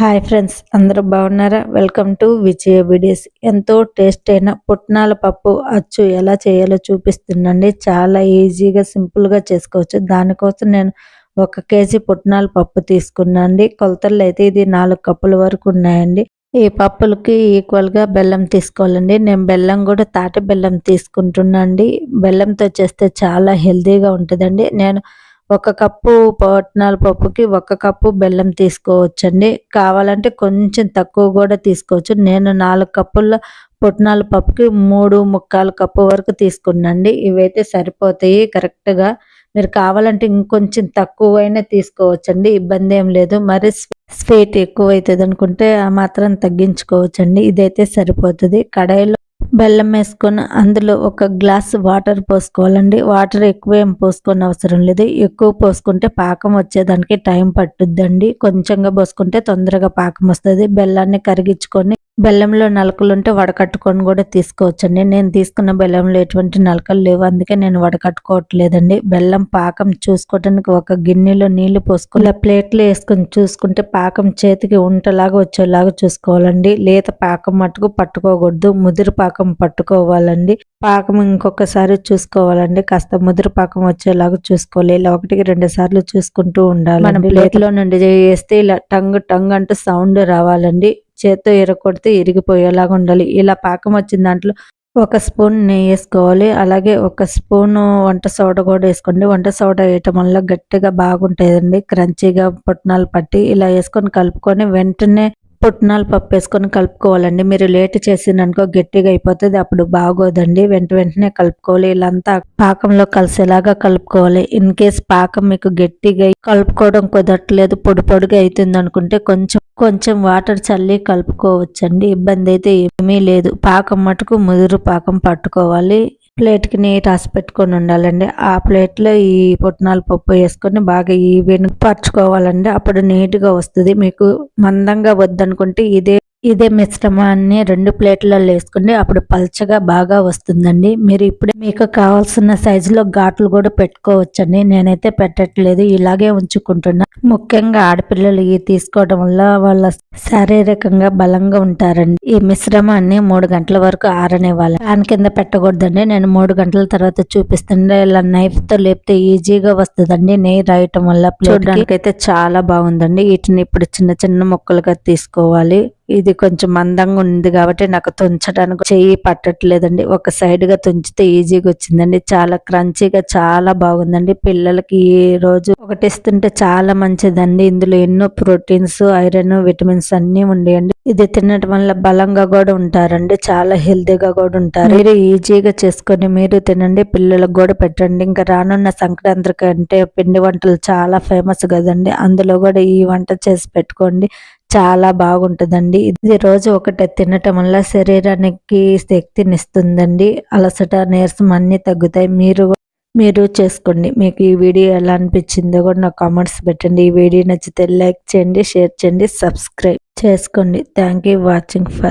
Hi friends అందరూ బాగున్నారా? Welcome to Vijaya videos ఎంతో టేస్ట్ అయిన పుట్నాల పప్పు అచ్చు ఎలా చేయాలో చూపిస్తుందండి. చాలా ఈజీగా సింపుల్గా చేసుకోవచ్చు. దానికోసం నేను ఒక కేజీ పుట్నాల పప్పు తీసుకున్నాండి కొలతలు అయితే ఇది నాలుగు కప్పుల వరకు ఉన్నాయండి. ఈ పప్పులకి ఈక్వల్గా బెల్లం తీసుకోవాలండి. నేను బెల్లం కూడా తాటి బెల్లం తీసుకుంటున్నాండి బెల్లంతో చేస్తే చాలా హెల్తీగా ఉంటుందండి. నేను ఒక కప్పు పుట్నాల పప్పుకి ఒక కప్పు బెల్లం తీసుకోవచ్చండి. కావాలంటే కొంచెం తక్కువ కూడా తీసుకోవచ్చు. నేను నాలుగు కప్పుల పుట్నాల పప్పుకి మూడు ముక్కాలు కప్పు వరకు తీసుకున్నాండి ఇవైతే సరిపోతాయి కరెక్ట్గా. మీరు కావాలంటే ఇంకొంచెం తక్కువైనా తీసుకోవచ్చండి. ఇబ్బంది ఏం లేదు. మరి స్వీట్ ఎక్కువ అవుతుంది అనుకుంటే ఆ మాత్రం తగ్గించుకోవచ్చండి. ఇదైతే సరిపోతుంది. కడాయిలో బెల్లం వేసుకొని అందులో ఒక గ్లాస్ వాటర్ పోసుకోవాలండి. వాటర్ ఎక్కువ ఏం పోసుకొని అవసరం లేదు. ఎక్కువ పోసుకుంటే పాకం వచ్చేదానికి టైం పట్టుద్దండి. కొంచెంగా పోసుకుంటే తొందరగా పాకం వస్తుంది. బెల్లాన్ని కరిగించుకొని బెల్లంలో నలకలు ఉంటే వడకట్టుకొని కూడా తీసుకోవచ్చండి. నేను తీసుకున్న బెల్లంలో ఎటువంటి నలకలు లేవు. అందుకే నేను వడకట్టుకోవట్లేదండి. బెల్లం పాకం చూసుకోవడానికి ఒక గిన్నెలో నీళ్ళు పోసుకుని ప్లేట్లు వేసుకొని చూసుకుంటే పాకం చేతికి ఉంటలాగా వచ్చేలాగా చూసుకోవాలండి. లేత పాకం మట్టుకు పట్టుకోకూడదు. ముదిరి పాకం పట్టుకోవాలండి. పాకం ఇంకొకసారి చూసుకోవాలండి. కాస్త ముదిరి పాకం వచ్చేలాగా చూసుకోవాలి. ఇలా ఒకటికి రెండు సార్లు చూసుకుంటూ ఉండాలి మనం ప్లేట్లో నుండి వేస్తే ఇలా టంగ్ టంగ్ అంటూ సౌండ్ రావాలండి. చేత్తో ఎరగొడితే ఇరిగిపోయేలాగా ఉండాలి. ఇలా పాకం వచ్చిన దాంట్లో ఒక స్పూన్ నెయ్యి వేసుకోవాలి. అలాగే ఒక స్పూన్ వంట సోడా కూడా వేసుకోండి. వంట సోడా వేయటం వల్ల గట్టిగా బాగుంటుందండి క్రంచీగా పుట్నాలు పట్టి ఇలా వేసుకొని కలుపుకొని వెంటనే పుట్నాలు పప్పు వేసుకొని కలుపుకోవాలండి. మీరు లేట్ చేసిందనుకో గట్టిగా అయిపోతుంది. అప్పుడు బాగోదండి. వెంట వెంటనే కలుపుకోవాలి. ఇలాంతా పాకంలో కలిసేలాగా కలుపుకోవాలి. ఇన్ కేస్ పాకం మీకు గట్టిగా కలుపుకోవడం కుదరట్లేదు పొడి పొడిగా అవుతుంది అనుకుంటే కొంచెం కొంచెం వాటర్ చల్లి కలుపుకోవచ్చండి. ఇబ్బంది అయితే ఏమీ లేదు. పాకం మటుకు ముదురు పాకం పట్టుకోవాలి. ప్లేట్కి నీట్ పెట్టుకొని ఉండాలండి. ఆ ప్లేట్లో ఈ పుట్నాల పప్పు వేసుకొని బాగా ఈవెన్ పరచుకోవాలండి. అప్పుడు నీట్గా వస్తుంది. మీకు మందంగా వద్దనుకుంటే ఇదే ఇదే మిశ్రమాన్ని రెండు ప్లేట్లలో వేసుకుని అప్పుడు పల్చగా బాగా వస్తుందండి. మీరు ఇప్పుడే మీకు కావాల్సిన సైజులో ఘాట్లు కూడా పెట్టుకోవచ్చండి. నేనైతే పెట్టట్లేదు ఇలాగే ఉంచుకుంటున్నా. ముఖ్యంగా ఆడపిల్లలు ఇవి తీసుకోవడం వల్ల వాళ్ళ శారీరకంగా బలంగా ఉంటారండి. ఈ మిశ్రమాన్ని మూడు గంటల వరకు ఆరనివ్వాలి. ఫ్యాన్ కింద పెట్టకూడదండి. నేను మూడు గంటల తర్వాత చూపిస్తుండే ఇలా నైఫ్తో లేపితే ఈజీగా వస్తుందండి. నెయ్యి రాయటం వల్ల చూడడానికి అయితే చాలా బాగుందండి. వీటిని ఇప్పుడు చిన్న చిన్న ముక్కలుగా తీసుకోవాలి. ఇది కొంచెం మందంగా ఉంది కాబట్టి నాకు తుంచడానికి చెయ్యి పట్టట్లేదండి. ఒక సైడ్గా తుంచితే ఈజీగా వచ్చిందండి. చాలా క్రంచీగా చాలా బాగుందండి. పిల్లలకి ఈ రోజు ఒకటి ఇస్తుంటే చాలా మంచిదండి. ఇందులో ఎన్నో ప్రోటీన్స్ ఐరన్ విటమిన్స్ అన్ని ఉండేయండి. ఇది తినడం వల్ల బలంగా కూడా ఉంటారండి. చాలా హెల్తీగా కూడా ఉంటారు. మీరు ఈజీగా చేసుకొని మీరు తినండి. పిల్లలకు కూడా పెట్టండి. ఇంకా రానున్న సంక్రాంతికి అంటే పిండి వంటలు చాలా ఫేమస్ కదండి. అందులో కూడా ఈ వంట చేసి పెట్టుకోండి. చాలా బాగుంటుందండి. ఇది రోజు ఒకటి తినటం వల్ల శరీరానికి శక్తినిస్తుందండి. అలసట నీరసం అన్ని తగ్గుతాయి. మీరు మీరు చేసుకోండి. మీకు ఈ వీడియో ఎలా అనిపించిందో కూడా నాకు కామెంట్స్ పెట్టండి. ఈ వీడియో నచ్చితే లైక్ చేయండి షేర్ చేయండి సబ్స్క్రైబ్ చేసుకోండి. Thank you watching for